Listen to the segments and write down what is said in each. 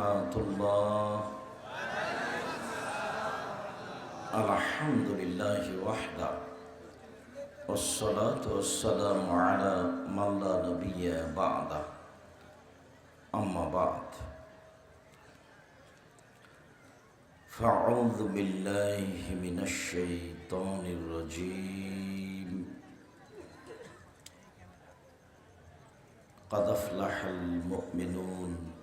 الله. الحمد لله وحده. والصلاة والسلام على من لا نبي بعده. أما بعد. فأعوذ بالله من الشيطان الرجيم. قد أفلح المؤمنون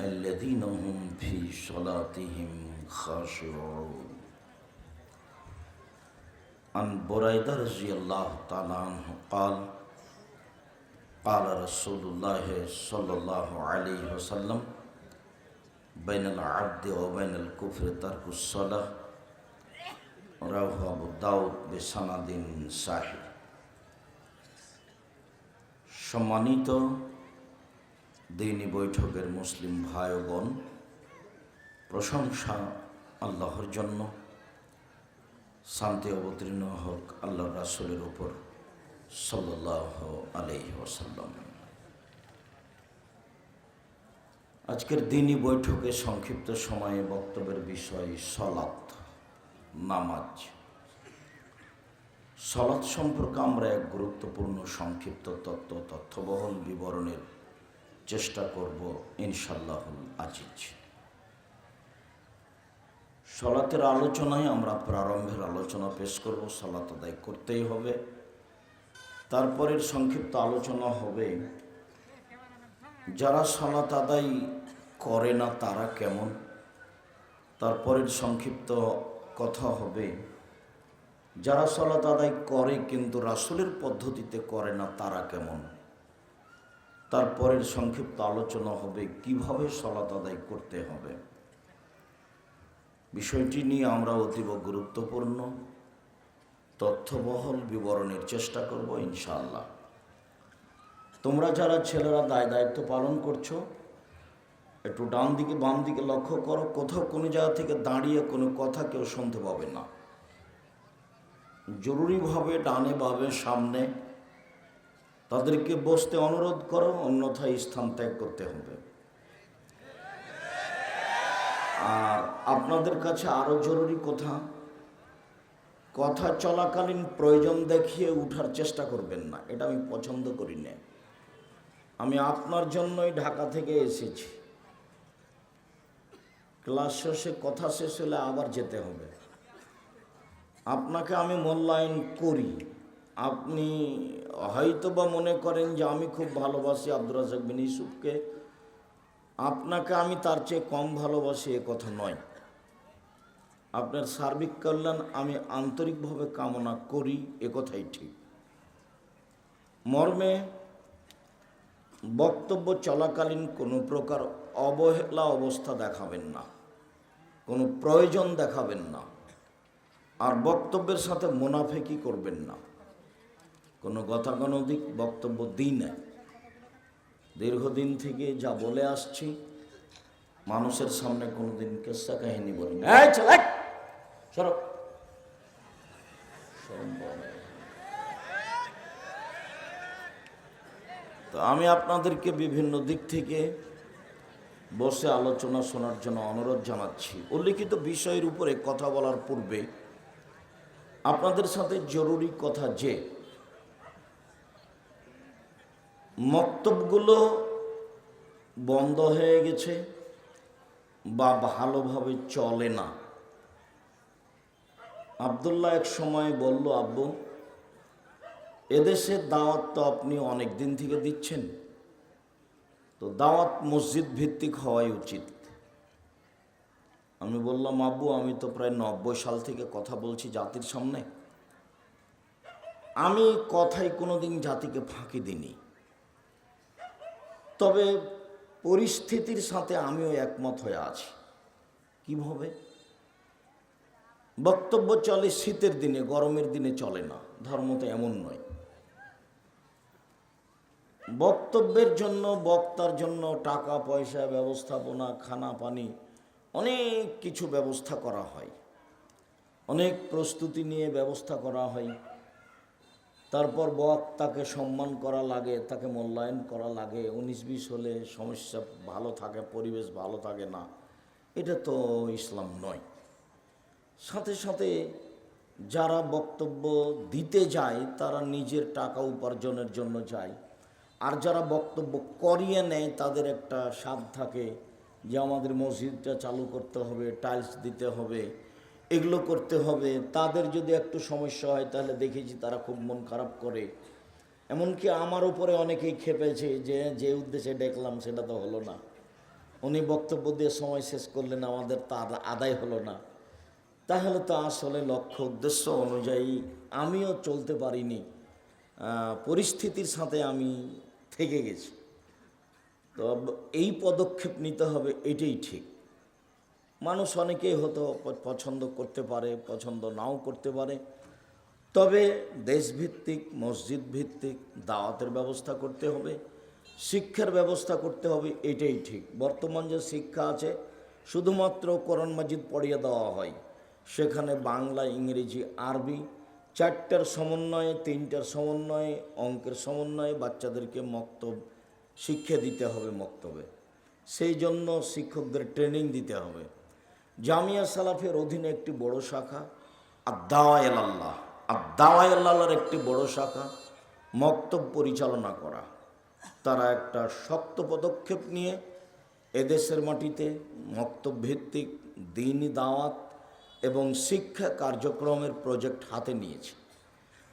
الذين هم في صلاتهم خاشعون عن بريدة رضي الله تعالى عنه قال قال رسول الله صلى الله عليه وسلم بين العبد وبين الكفر ترك الصلاة رواه أبو داود بسند صحيح সম্মানিত দিনী বৈঠকের মুসলিম ভাই বোন প্রশংসা আল্লাহর জন্য, শান্তি অবতীর্ণ হোক আল্লাহ রাসুলের উপর সাল্লাহ আলহি ওসাল্লাম আজকের দিনই বৈঠকে সংক্ষিপ্ত সময়ে বক্তব্যের বিষয় সলাৎ, নামাজ। সলাৎ সম্পর্কে আমরা এক গুরুত্বপূর্ণ সংক্ষিপ্ত তত্ত্ব তথ্যবহল বিবরণের চেষ্টা করব ইনশাল্লাহুল আজিজ। সলাতের আলোচনায় আমরা প্রারম্ভের আলোচনা পেশ করব, সলাত আদায় করতেই হবে। তারপরের সংক্ষিপ্ত আলোচনা হবে, যারা সলাত আদায় করে না তারা কেমন? তারপরের সংক্ষিপ্ত কথা হবে, যারা সলাত আদায় করে কিন্তু রাসুলের পদ্ধতিতে করে না তারা কেমন? তারপরের সংক্ষিপ্ত আলোচনা হবে, কীভাবে সলাত আদায় করতে হবে। বিষয়টি নিয়ে আমরা অতীব গুরুত্বপূর্ণ। তথ্যবহল বিবরণের চেষ্টা করব, ইনশাআল্লাহ। তোমরা যারা ছেলেরা দায় দায়িত্ব পালন করছ, একটু ডান দিকে, বাম দিকে লক্ষ্য করো, কোথাও কোনো জায়গা থেকে দাঁড়িয়ে কোনো কথা কেউ শুনতে পাবে না। জরুরিভাবে ডানে, বামে, সামনে তাদেরকে বসতে অনুরোধ করো, অন্যথায় স্থান ত্যাগ করতে হবে। আর আপনাদের কাছে আরও জরুরি কথা কথা চলাকালীন প্রয়োজন দেখিয়ে উঠার চেষ্টা করবেন না, এটা আমি পছন্দ করি না। আমি আপনার জন্যই ঢাকা থেকে এসেছি। ক্লাস শেষে কথা শেষ হলে আবার যেতে হবে। আপনাকে আমি মূল্যায়ন করি। আপনি হয়তো বা মনে করেন যে আমি খুব ভালোবাসি আব্দুর রাজাক বিন ইউসুফকে। আপনাকে আমি তার চেয়ে কম ভালোবাসি এ কথা নয়। আপনার সার্বিক কল্যাণ আমি আন্তরিকভাবে কামনা করি, এ কথাই ঠিক। মর্মে বক্তব্য চলাকালীন কোনো প্রকার অবহেলা অবস্থা দেখাবেন না, কোনো প্রয়োজন দেখাবেন না, আর বক্তব্যের সাথে মোনাফেকি করবেন না। কোনো গতাগণিক বক্তব্য দিই না। দীর্ঘদিন থেকে যা বলে আসছি, মানুষের সামনে কোনোদিন কেসা কাহিনী বলি। তো আমি আপনাদেরকে বিভিন্ন দিক থেকে বসে আলোচনা শোনার জন্য অনুরোধ জানাচ্ছি। উল্লিখিত বিষয়ের উপরে কথা বলার পূর্বে আপনাদের সাথে জরুরি কথা যে মক্তবগুলো বন্ধ হয়ে গেছে বা ভালোভাবে চলে না। আবদুল্লাহ এক সময় বলল, আব্বু এদেশের দাওয়াত তো আপনি অনেক দিন থেকে দিচ্ছেন। তো দাওয়াত মসজিদ ভিত্তিক হওয়াই উচিত। আমি বললাম, আব্বু, আমি তো প্রায় নব্বই সাল থেকে কথা বলছি জাতির সামনে। আমি কথাই কোনোদিন জাতিকে ফাঁকি দিইনি। তবে পরিস্থিতির সাথে আমিও একমত হয়ে আছি। কীভাবে? বক্তব্য চলে শীতের দিনে, গরমের দিনে চলে না, ধর্ম তো এমন নয়। বক্তব্যের জন্য, বক্তার জন্য টাকা, পয়সা, ব্যবস্থাপনা, খানা, পানি, অনেক কিছু ব্যবস্থা করা হয়। অনেক প্রস্তুতি নিয়ে ব্যবস্থা করা হয়। তারপর বক্তাকে সম্মান করা লাগে, তাকে মূল্যায়ন করা লাগে। উনিশ বিশ হলে সমস্যা ভালো থাকে, পরিবেশ ভালো থাকে না। এটা তো ইসলাম নয়। সাথে সাথে যারা বক্তব্য দিতে যায়, তারা নিজের টাকা উপার্জনের জন্য যায়। আর যারা বক্তব্য করিয়ে নেয়, তাদের একটা স্বাদ থাকে যে আমাদের মসজিদটা চালু করতে হবে, টাইলস দিতে হবে। এগুলো করতে হবে, তাদের যদি একটু সমস্যা হয় তাহলে দেখেছি তারা খুব মন খারাপ করে। এমনকি আমার উপরে অনেকেই খেপেছে যে যে উদ্দেশ্যে দেখলাম সেটা তো হলো না। উনি বক্তব্য দিয়ে সময় শেষ করলেন, আমাদের তা আদায় হলো না। তাহলে তো আসলে লক্ষ্য, উদ্দেশ্য অনুযায়ী আমিও চলতে পারিনি। পরিস্থিতির সাথে আমি থেকে গেছি। তো এই পদক্ষেপ নিতে হবে, এটাই ঠিক। মানুষ অনেকেই হয়তো পছন্দ করতে পারে, পছন্দ নাও করতে পারে। তবে দেশভিত্তিক মসজিদ ভিত্তিক দাওয়াতের ব্যবস্থা করতে হবে, শিক্ষার ব্যবস্থা করতে হবে, এটাই ঠিক। বর্তমান যে শিক্ষা আছে, শুধুমাত্র কোরআন মাজিদ পড়িয়ে দেওয়া হয়। সেখানে বাংলা, ইংরেজি, আরবি, চারটার সমন্বয়ে, তিনটার সমন্বয়ে, অঙ্কের সমন্বয়ে বাচ্চাদেরকে মক্তব, শিক্ষা দিতে হবে মক্তবে। সেই জন্য শিক্ষকদের ট্রেনিং দিতে হবে। জামিয়া সালাফের অধীনে একটি বড় শাখা আর দাওয়াল আল্লাহ আর দাওয়াল আল্লাহর একটি বড় শাখা মক্তব পরিচালনা করা। তারা একটা শক্ত পদক্ষেপ নিয়ে এদেশের মাটিতে মক্তব ভিত্তিক দিনই দাওয়াত এবং শিক্ষা কার্যক্রমের প্রজেক্ট হাতে নিয়েছে।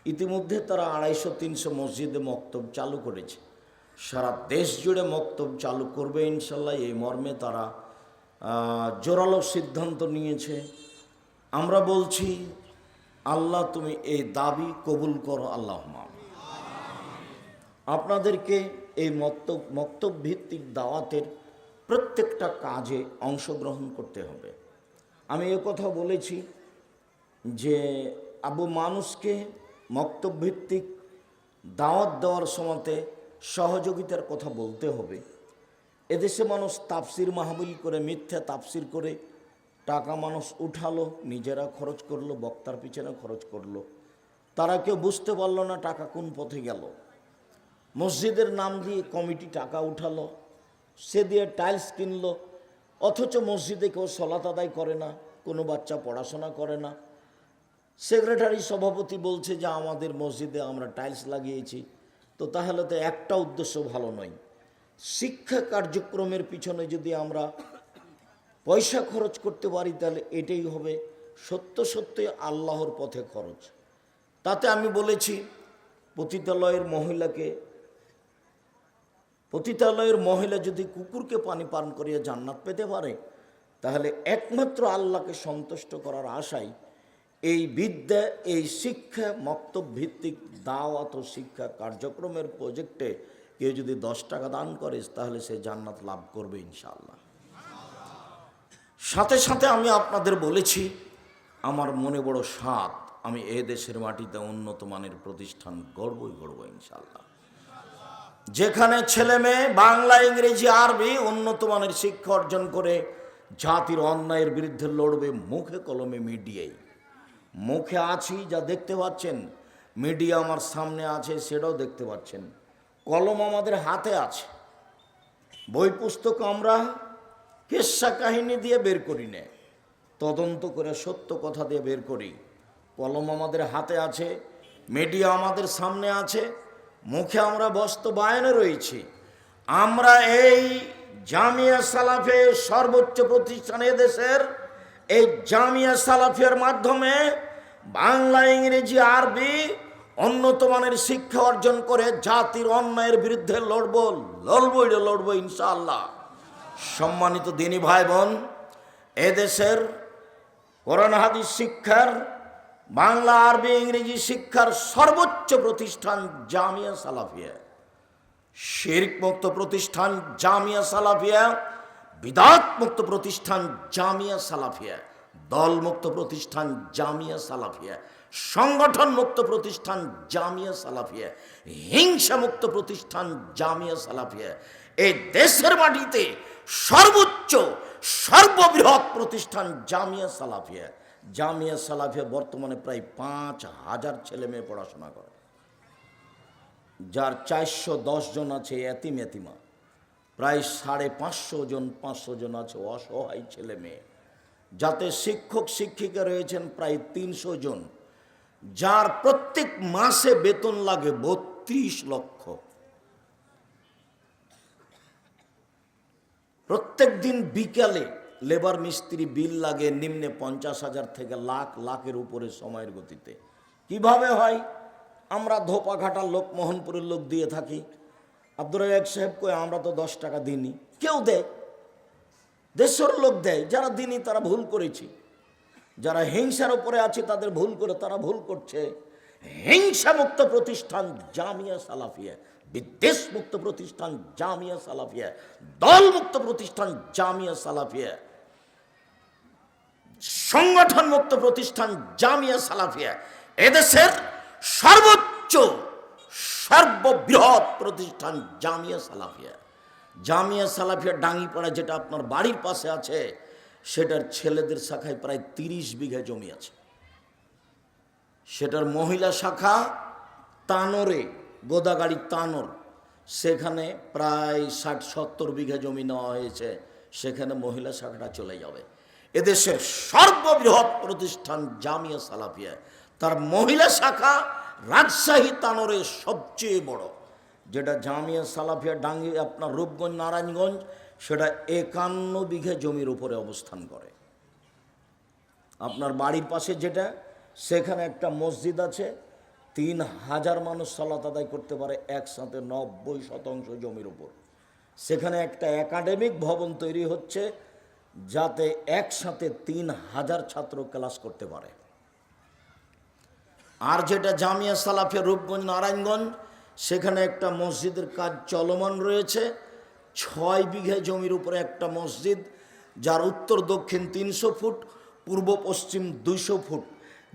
ইতিমধ্যে তারা আড়াইশো তিনশো মসজিদে মক্তব চালু করেছে। সারা দেশ জুড়ে মক্তব চালু করবে ইনশাল্লাহ, এই মর্মে তারা জোরালো সিদ্ধান্ত নিয়েছে। আমরা বলছি, আল্লাহ তুমি এই দাবি কবুল করো, আল্লাহ আপনাদেরকে এই মক্তব ভিত্তিক দাওয়াতের প্রত্যেকটা কাজে অংশগ্রহণ করতে হবে। আমি এ কথা বলেছি যে, আবু মানুষকে মক্তব ভিত্তিক দাওয়াত দেওয়ার সময়তে সহযোগিতার কথা বলতে হবে। এদেশে মানুষ তাপসির মাহবিল করে, মিথ্যা তাপসির করে, টাকা মানুষ উঠালো, নিজেরা খরচ করল, বক্তার পিছনে খরচ করল। তারা কেউ বুঝতে পারল না টাকা কোন পথে গেল। মসজিদের নাম দিয়ে কমিটি টাকা উঠালো, সে দিয়ে টাইলস কিনলো, অথচ মসজিদে কেউ সলাত আদায় করে না, কোনো বাচ্চা পড়াশোনা করে না। সেক্রেটারি সভাপতি বলছে যে, আমাদের মসজিদে আমরা টাইলস লাগিয়েছি, তো তাহলে তো একটা উদ্দেশ্য ভালো নয়। শিক্ষা কার্যক্রমের পিছনে যদি আমরা পয়সা খরচ করতে পারি, তাহলে এটাই হবে সত্য সত্যই আল্লাহর পথে খরচ। তাতে আমি বলেছি, পতিতালয়ের মহিলাকে, পতিতালয়ের মহিলা যদি কুকুরকে পানি পান করিয়ে জান্নাত পেতে পারে, তাহলে একমাত্র আল্লাহকে সন্তুষ্ট করার আশায় এই বিদ্যা, এই শিক্ষা মক্তব ভিত্তিক দাওয়াত শিক্ষা কার্যক্রমের প্রজেক্টে কেউ যদি দশ টাকা দান করে, তাহলে সে জান্নাত লাভ করবে ইনশাআল্লাহ। সাথে সাথে আমি আপনাদের বলেছি, আমার মনে বড় সাত আমি এ দেশের মাটিতে উন্নত মানের প্রতিষ্ঠান গড়বই গড়ব ইনশাল্লাহ যেখানে ছেলে মেয়ে, বাংলা, ইংরেজি, আরবি উন্নত মানের শিক্ষা অর্জন করে জাতির অন্যায়ের বিরুদ্ধে লড়বে, মুখে কলমে মিডিয়ায় মুখে আছি যা দেখতে পাচ্ছেন, মিডিয়া আমার সামনে আছে, সেটাও দেখতে পাচ্ছেন। কলম আমাদের হাতে আছে। বই পুস্তক আমরা কেসা কাহিনী দিয়ে বের করি না। তদন্ত করে সত্য কথা দিয়ে বের করি। কলম আমাদের হাতে আছে, মিডিয়া আমাদের সামনে আছে, মুখে আমরা বাস্তবায়নে রয়েছি। আমরা এই জামিয়া সালাফে সর্বোচ্চ প্রতিষ্ঠান দেশের এই জামিয়া সালাফের মাধ্যমে বাংলা, ইংরেজি, আরবি উন্নত মানের শিক্ষা অর্জন করে জাতির অন্যায়ের বিরুদ্ধে লড়ব, লড়বো এটা লড়বো ইনশাআল্লাহ। সম্মানিত দিনী ভাই বোন এদেশের কোরআন, হাদিস শিক্ষার, বাংলা, আরবি, ইংরেজি শিক্ষার সর্বোচ্চ প্রতিষ্ঠান জামিয়া সালাফিয়া। শিরক মুক্ত প্রতিষ্ঠান জামিয়া সালাফিয়া, বিদাত মুক্ত প্রতিষ্ঠান জামিয়া সালাফিয়া, দল মুক্ত প্রতিষ্ঠান জামিয়া সালাফিয়া। সংগঠন মুক্ত প্রতিষ্ঠান জামিয়া সালাফিয়া হিংসা মুক্ত প্রতিষ্ঠান জামিয়া সালাফিয়া। এই দেশের মাটিতে সর্বোচ্চ, সর্ববৃহৎ প্রতিষ্ঠান জামিয়া সালাফিয়া। জামিয়া সালাফিয়া বর্তমানে প্রায় পাঁচ হাজার ছেলে মেয়ে পড়াশোনা করে। যার চারশো দশ জন আছে এতিম এতিমা। প্রায় সাড়ে পাঁচশো জন পাঁচশো জন আছে অসহায় ছেলে মেয়ে। যাতে শিক্ষক শিক্ষিকা রয়েছেন প্রায় তিনশো জন। যার প্রত্যেক মাসে বেতন লাগে বত্রিশ লক্ষ। প্রত্যেক দিন বিকালে লেবার মিস্ত্রি বিল লাগে নিম্নে পঞ্চাশ হাজার থেকে লাখ, লাখের উপরে সময়ের গতিতে। কীভাবে হয়? আমরা ধোপা ঘাটার লোক, মোহনপুরের লোক দিয়ে থাকি। আব্দুর এক সাহেব কয়ে, আমরা তো দশ টাকা দিইনি। কেউ দেয়। দেশের লোক দেয়, যারা দিনই তারা ভুল করেছি। যারা হিংসার উপরে আছে, তাদের ভুল করে তারা ভুল করছে। হিংসা মুক্ত প্রতিষ্ঠান জামিয়া সালাফিয়া বিদ্বেষ মুক্ত প্রতিষ্ঠান জামিয়া সালাফিয়া দল মুক্ত প্রতিষ্ঠান জামিয়া সালাফিয়া সংগঠন মুক্ত প্রতিষ্ঠান জামিয়া সালাফিয়া। এদেশের সর্বোচ্চ, সর্ববৃহৎ প্রতিষ্ঠান জামিয়া সালাফিয়া। জামিয়া সালাফিয়া ডাঙ্গিপাড়া, যেটা আপনার বাড়ির পাশে আছে সেটার ছেলেদের শাখায় প্রায় তিরিশ বিঘা জমি আছে। সেটার মহিলা শাখা তানোরে, গোদাগাড়ি তানোর। সেখানে প্রায় ষাট সত্তর বিঘা জমি নেওয়া হয়েছে। সেখানে মহিলা শাখাটা চলে যাবে। এদেশের সর্ববৃহৎ প্রতিষ্ঠান জামিয়া সালাফিয়া। তার মহিলা শাখা রাজশাহী তানোরের সবচেয়ে বড়, যেটা জামিয়া সালাফিয়া ডাঙ্গি, আপনার রূপগঞ্জ, নারায়ণগঞ্জ সেটা একান্ন বিঘা জমির উপরে অবস্থান করে। আপনার বাড়ির পাশে যেটা, সেখানে একটা মসজিদ আছে, তিন হাজার মানুষ সালাত আদায় করতে পারে, একসাথে নব্বই শতাংশ জমির উপর। সেখানে একটা একাডেমিক ভবন তৈরি হচ্ছে, যাতে একসাথে তিন হাজার ছাত্র ক্লাস করতে পারে। আর যেটা জামিয়া সালাফিয়া রূপগঞ্জ, নারায়ণগঞ্জ, সেখানে একটা মসজিদের কাজ চলমান রয়েছে ছয় বিঘা জমির উপরে একটা মসজিদ, যার উত্তর দক্ষিণ তিনশো ফুট, পূর্ব পশ্চিম দুইশো ফুট,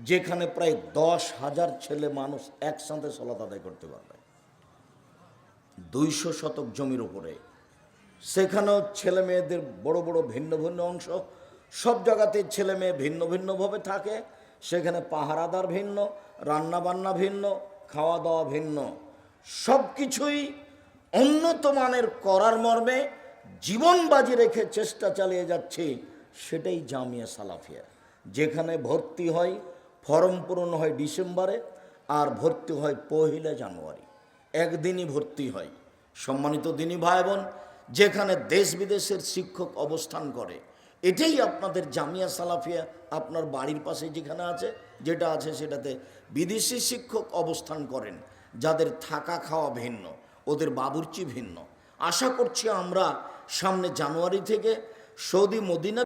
যেখানে প্রায় দশ হাজার ছেলে মানুষ একসাথে সলাত আদায় করতে পারবে। দুইশো শতক জমির উপরে। সেখানেও ছেলে মেয়েদের বড় বড় ভিন্ন ভিন্ন অংশ, সব জায়গাতে ছেলে মেয়ে ভিন্ন ভিন্নভাবে থাকে, সেখানে পাহারাদার ভিন্ন, রান্না বান্না ভিন্ন, খাওয়া দাওয়া ভিন্ন সব কিছুই উন্নত মানের করার মর্মে জীবন বাজি রেখে চেষ্টা চালিয়ে যাচ্ছে, সেটাই জামিয়া সালাফিয়া। যেখানে ভর্তি হয়, ফর্ম পূরণ হয় ডিসেম্বরে আর ভর্তি হয় পহিলা জানুয়ারি। একদিনই ভর্তি হয়। সম্মানিত দিনী ভাই বোন যেখানে দেশ বিদেশের শিক্ষক অবস্থান করে, এটাই আপনাদের জামিয়া সালাফিয়া আপনার বাড়ির পাশে যেখানে আছে, যেটা আছে সেটাতে বিদেশি শিক্ষক অবস্থান করেন, যাদের থাকা খাওয়া ভিন্ন। ওদের বাবুর্চি ভিন্ন। আশা করছি আমরা সামনে জানুয়ারি থেকে সৌদি মদিনা